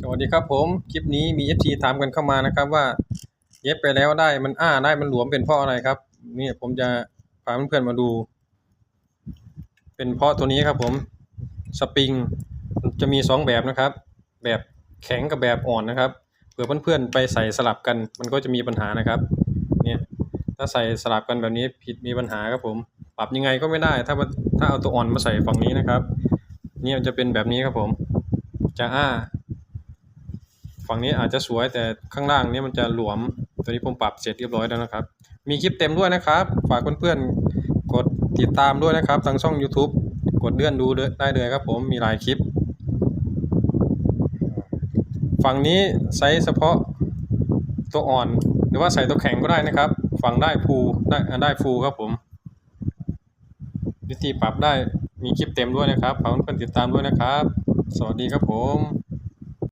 สวัสดีครับผม คลิปนี้มี FT ถามกันเข้ามานะครับว่า เย็บไปแล้วได้มันอ้าได้มันหลวมเป็นเพราะอะไรครับ นี่ผมจะพาเพื่อนๆมาดู เป็นเพราะตัวนี้ครับผมสปริงจะมีสองแบบนะครับ แบบแข็งกับแบบอ่อนนะครับเผื่อเพื่อนๆไปใส่สลับกัน มันก็จะมีปัญหานะครับเนี่ยถ้าใส่สลับกันแบบนี้ผิดมีปัญหาครับผม ปรับยังไงก็ไม่ได้ ถ้าถ้าเอาตัวอ่อนมาใส่ฝั่งนี้นะครับ เนี่ยมันจะเป็นแบบนี้ครับผม จะอ้า ฝั่งนี้อาจจะสวยแต่ข้างล่างนี้มันจะหลวม ตัวนี้ผมปรับเสร็จเรียบร้อยแล้วนะครับ มีคลิปเต็มด้วยนะครับ ฝากเพื่อนๆกดติดตามด้วยนะครับทางช่อง YouTube กดเลื่อนดูได้เลยครับ ผมมีหลายคลิป ฝั่งนี้ใช้เฉพาะตัวอ่อน หรือว่าใส่ตัวแข็งก็ได้นะครับ ฝั่งได้ฟูได้ได้ฟูครับผม วิธีปรับได้มีคลิปเต็มด้วยนะครับฝากเพื่อนๆติดตามด้วยนะครับ สวัสดีครับผม